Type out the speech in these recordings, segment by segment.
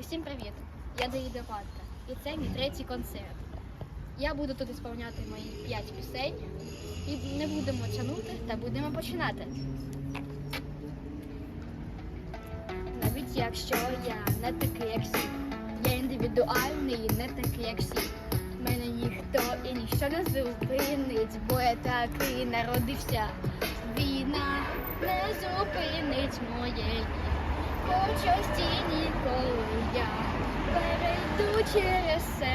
Усім привіт! Я Давіда Патка. І це мій третій концерт. Я буду тут ісполняти мої п'ять пісень. І не будемо тягнути та будемо починати. Навіть якщо я не такий, як всі. Я індивідуальний, не такий, як всі. Мене ніхто і ніщо не зупинить, бо я такий народився. Війна не зупинить моєї почесті ніколи я перейду через все,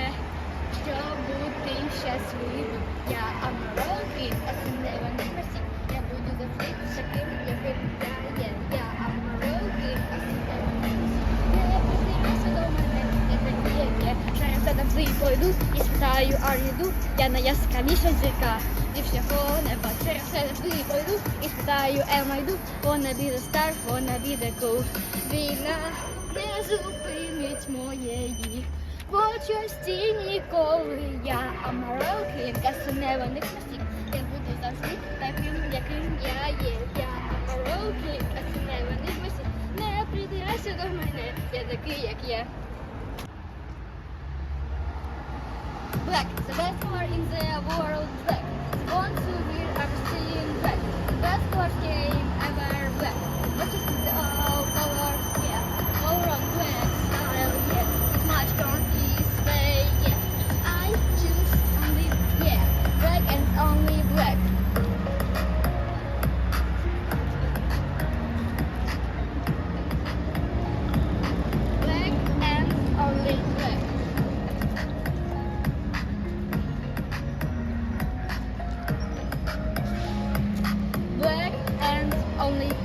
щоб бути щасливим. Я амороки, а це не вони красі. Я буду завжди таким, яким я є. Я амороки, а це не вони красі. Не придивайся до мене, я такий, як є. Зараз я завжди пройду і спитаю Аріду. Я найяскравіша зірка. Всього неба через все пройду і спитаю? Wanna be the star, wanna be the cool. Війна не зупинить моєї почесті ніколи. Я амароки, яка сунева не красі. Я буду завжди таким, яким я є. Я амароки, яка сунева не красі. Не придирайся до мене, я такий, як є. The best war in the world back. The to be are still in. The best war came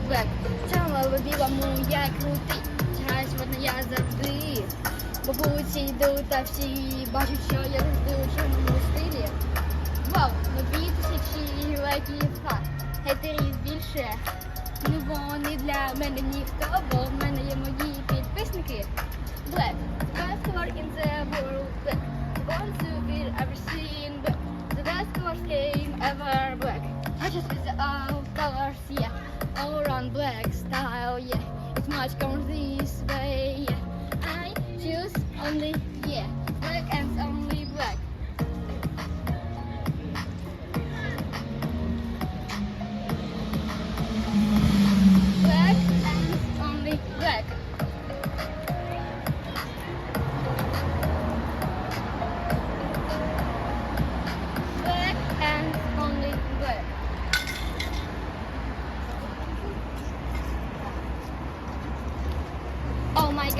Саме в білому я крутий. Чагаюсь вона я завжди. По вулиці йду та всі бачать, що я завжди у чорному стилі. Вау, ну дві тисячі лайків, ха. Хейтерів більше. Ну вони для мене ніхто, бо в мене є мої підписники. Black, best color in the world, black. Want to be ever seen black. The best color game ever guys, go into the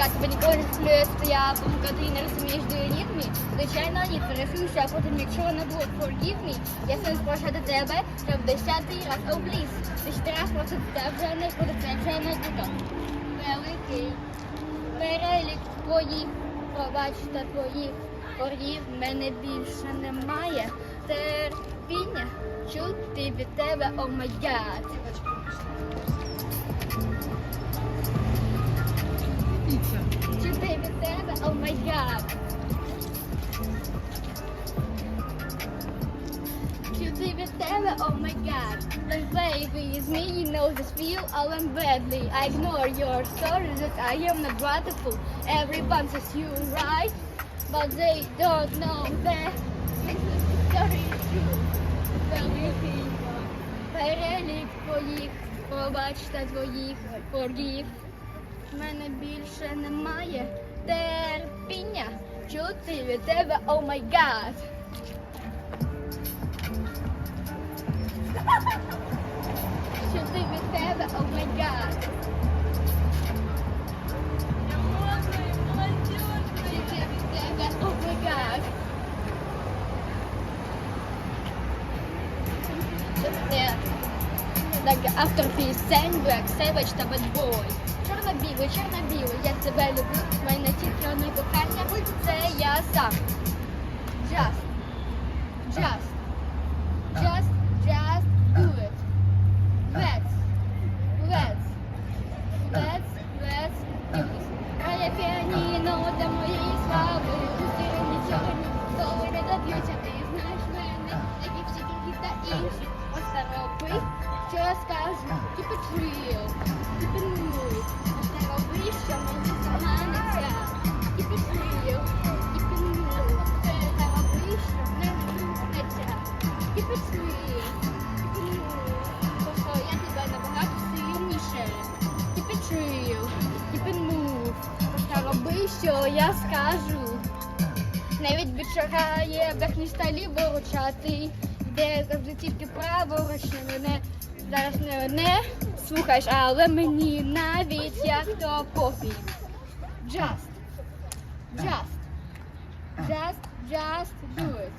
Гад, тебе ніколи не сплює стояв, поки ти не розумієш дуелітмі. Звичайно, ні, пересуйся, а потім, якщо не було forgive me, я сам спрошу до тебе, щоб десятий раз, oh please. Десятий раз просто це вже не буде, вже не. Великий перелік твоїх, пробачте твоїх боргів, мене більше немає. Терпіння чути від тебе, о май гад. Чути від тебе, о май гад. Чути від тебе, о май гад. Don't play with me, you know this feel all I'm badly. I ignore your stories that I am not beautiful. Everyone says you right, but they don't know that this is the story is true. Великий перелік твоїх, побачте твоїх боргів. В мене більше немає терпіння чути від тебе, о май гад. Чути від тебе, о май гад. Чути від тебе, о май гад. Автор пісень Black Savage та Bad Boy. Чорно-білий, чорно-білий, я тебе люблю. Мене тільки кохання, це я сам. Just, just, just, just do it. Let's, let's, let's, let's do this. Моє піаніно для моєї слави. Усі нічого ніколи не доб'ються. Ти знаєш мене, як всі другі та інші. Ось що я скажу? Типу, типу, ну, ти почув, ти пильнуй, а ти роби, що мені зганеться. Типу, ну, ти почув, ти пильнуй, а ти роби, що мені зганеться. Ти почув, ти ну, пильнуй, бо я тебе набагато сильніше. Ти почув, ти пильнуй, а ти роби, що я скажу. Навіть вечора є верхні сталі борочати, де завжди тільки праворуч мене Зараз не слухаєш, але мені навіть як то пофіг. Just, just, just, just do it.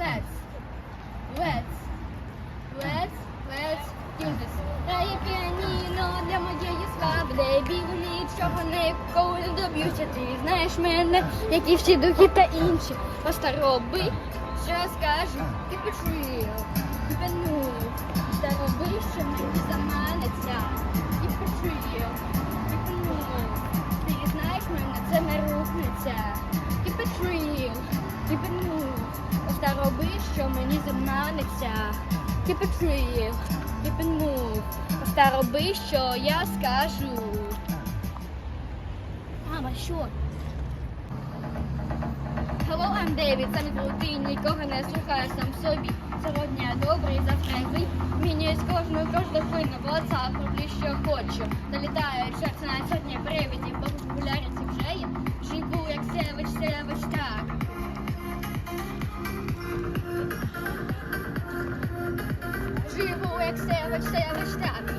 Let's, let's, let's, let's do this. Грає піаніно для моєї слави, білу нічого ніколи не доб'юся. Ти знаєш мене, як і всі духи та інші. Просто роби, що скажу, ти почує, ти пану, та роби, що мені заманеться. І почує, ти ти знаєш мене, це не рухнеться. І почує, ти пану, просто роби, що мені заманеться. Real, keep it move. Просто роби, що я скажу. Мама, що? Hello, I'm David, саме крутий, нікого не слухаю сам собі. Сьогодні я добрий, завтра я WhatsApp роблю, що хочу. Залітаю серце на сотні привідів, бо популярність вже є. Живу, як севич, севич, так. Живу, як севич, севич, так.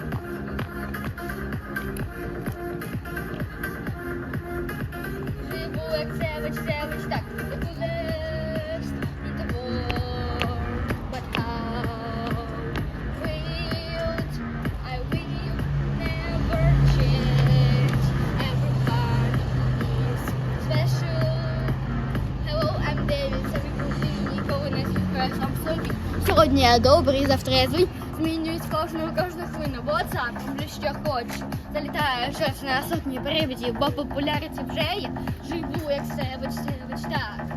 Сьогодні я добрий, завтра я злий. Змінюють кожну кожну хвилину. WhatsApp, роблю, що хочу. Залітаю щось на сотні привідів, бо популярність вже є. Живу, як все, вичте, так.